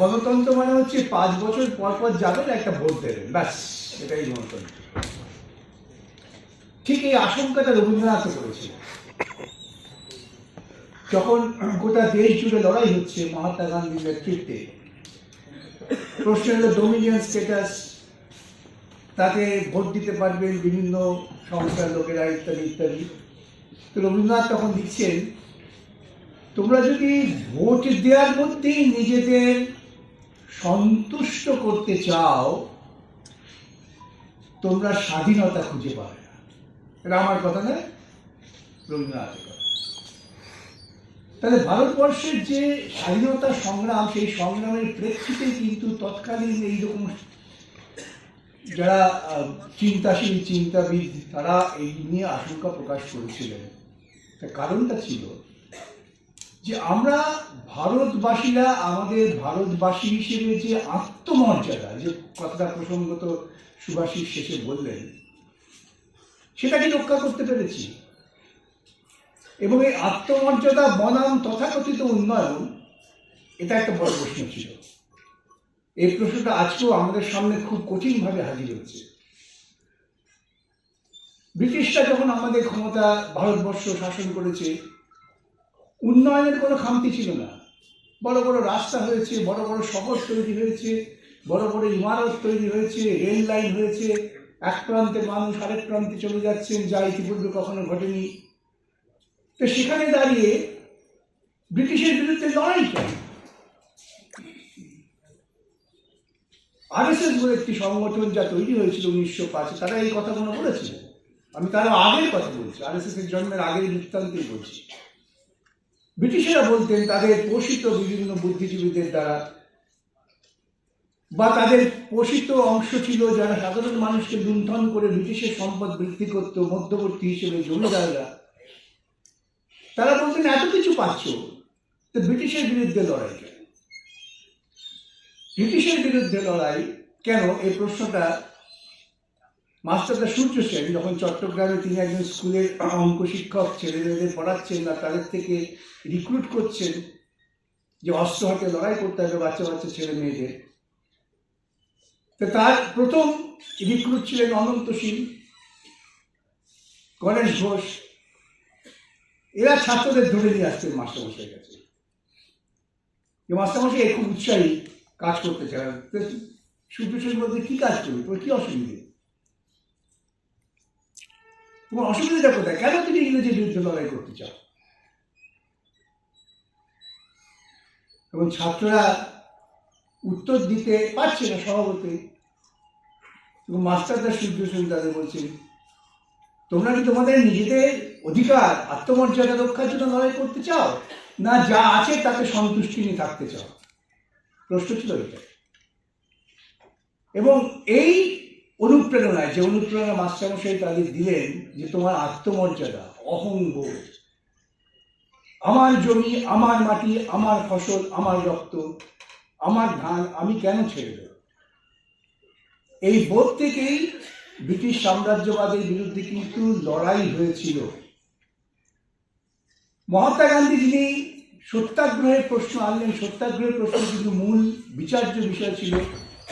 গণতন্ত্র মানে হচ্ছে পাঁচ বছর পর পর যাবেন একটা ভোট দেবেন, ব্যাস, এটাই গণতন্ত্র। ঠিক এই আশঙ্কাটা রবীন্দ্রনাথ করেছিল যখন গোটা দেশ জুড়ে লড়াই হচ্ছে মহাত্মা গান্ধীর নেতৃত্বে, প্রশ্ন হলো ডোমিনিয়ন স্ট্যাটাস, তাতে ভোট দিতে পারবেন বিভিন্ন সংস্থার লোকেরা, ইত্যাদি ইত্যাদি। তো রবীন্দ্রনাথ তখন লিখছেন, তোমরা যদি ভোট দেওয়ার মধ্যেই নিজেদের সন্তুষ্ট করতে চাও, তোমরা স্বাধীনতা খুঁজে পাবে না। এটা আমার কথা নয় রবীন্দ্রনাথের কথা। তাহলে ভারতবর্ষের যে স্বাধীনতা সংগ্রাম, সেই সংগ্রামের প্রেক্ষিতে কিন্তু তৎকালীন এইরকম যারা চিন্তাশীল, চিন্তাবিদ, তারা এই নিয়ে আশঙ্কা প্রকাশ করেছিলেন। তার কারণটা ছিল যে আমরা ভারতবাসীরা আমাদের ভারতবাসী হিসেবে যে আত্মমর্যাদা, যে কথাটা প্রসঙ্গত সুভাষিস শেষে বললেন, সেটাকে রক্ষা করতে পেরেছি। এবং এই আত্মমর্যাদা বনাম তথাকথিত উন্নয়ন, এটা একটা বড় প্রশ্ন ছিল। এই প্রশ্নটা আজকেও আমাদের সামনে খুব কঠিনভাবে হাজির হচ্ছে। ব্রিটিশরা যখন আমাদের ক্ষমতা ভারতবর্ষ শাসন করেছে উন্নয়নের কোনো খামতি ছিল না। বড় বড় রাস্তা হয়েছে, বড় বড় শহর তৈরি হয়েছে, বড় বড় ইমারত তৈরি হয়েছে, রেল লাইন হয়েছে। এক প্রান্তে মানুষ আরেক প্রান্তে চলে যাচ্ছেন যা ইতিপূর্বে কখনো ঘটেনি। তো সেখানে দাঁড়িয়ে ব্রিটিশের বিরুদ্ধে লড়াই কেন? আরএসএস বলে একটি সংগঠন যা তৈরি হয়েছিল উনিশশো পাঁচে, তারা এই কথাগুলো বলেছিল আমি তারা আগের কথা বলছি, আরএসএস এর জন্মের আগের বৃত্তান্তই বলছি। ব্রিটিশেরা বলতেন তাদের পোষিত বিভিন্ন বুদ্ধিজীবীদের দ্বারা, বা তাদের পোষিত অংশ ছিল যারা সাধারণ মানুষকে লুণ্ঠন করে ব্রিটিশের সম্পদ বৃদ্ধি করত, মধ্যবর্তী হিসেবে জমিদাররা। তারা বলতেন, এত কিছু পাচ্ছ? তো ব্রিটিশের বিরুদ্ধে লড়াই কেন? ব্রিটিশের বিরুদ্ধে লড়াই কেন? এই প্রশ্নটা মাস্টারদা সূর্য সেন যখন চট্টগ্রামে তিনি একজন স্কুলের অঙ্ক শিক্ষক ছেলে মেয়েদের পড়াচ্ছেন বা তাদের থেকে রিক্রুট করছেন যে অস্ত্র হাতে লড়াই করতে হবে বাচ্চা বাচ্চা ছেলে মেয়েদের তো তার প্রথম রিক্রুট ছিলেন অনন্ত সিং গণেশ ঘোষ। এরা ছাত্রদের ধরে নিয়ে আসতেন মাস্টারমশাইয়ের কাছে। যে মাস্টারমশাই খুব উৎসাহী কাজ করতে চায় তো সূর্য সেন বলতে কি কাজ করবে? তোমার কি অসুবিধে? তোমার অসুবিধাটা কোথায় কেন তুমি ইংরেজির বিরুদ্ধে লড়াই করতে চাও? এবং ছাত্ররা উত্তর দিতে পারছে না স্বভাবতই। এবং মাস্টারদা সূর্য সেন তাদের বলছেন, তোমরা কি তোমাদের নিজেদের অধিকার, আত্মমর্যাদা রক্ষার জন্য লড়াই করতে চাও? না, যা আছে তাতে সন্তুষ্টি নিয়ে থাকতে চাও? প্রশ্ন ছিল এটা। এবং এই অনুপ্রেরণায়, যে অনুপ্রেরণা মাস্টারমশাই তাদের দিলেন যে তোমার আত্মমর্যাদা, অহংবোধ। আমার জমি, আমার মাটি, আমার ফসল, আমার রক্ত, আমার ধান আমি কেন ছেড়ে দেব? এই বোধ থেকেই ব্রিটিশ সাম্রাজ্যবাদের বিরুদ্ধে কিন্তু লড়াই হয়েছিল। মহাত্মা গান্ধী যিনি সত্যাগ্রহের প্রশ্ন আনলেন, সত্যাগ্রহের প্রশ্ন কিন্তু মূল বিচার্য বিষয় ছিল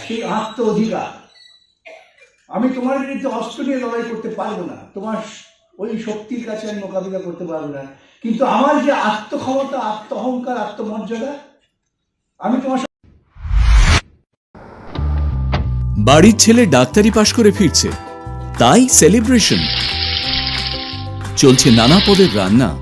সেই আত্ম অধিকার আমি তোমার বিরুদ্ধে অস্ত্র নিয়ে লড়াই করতে পারব না। তোমার ওই শক্তির কাছে আমি মোকাবিলা করতে পারব না। কিন্তু আমার যে আত্মক্ষমতা, আত্মহংকার, আত্মমর্যাদা, আমি তোমার বাড়ির ছেলে ডাক্তারি পাশ করে ফিরছে। তাই সেলিব্রেশন। চলছে নানা পদের রান্না।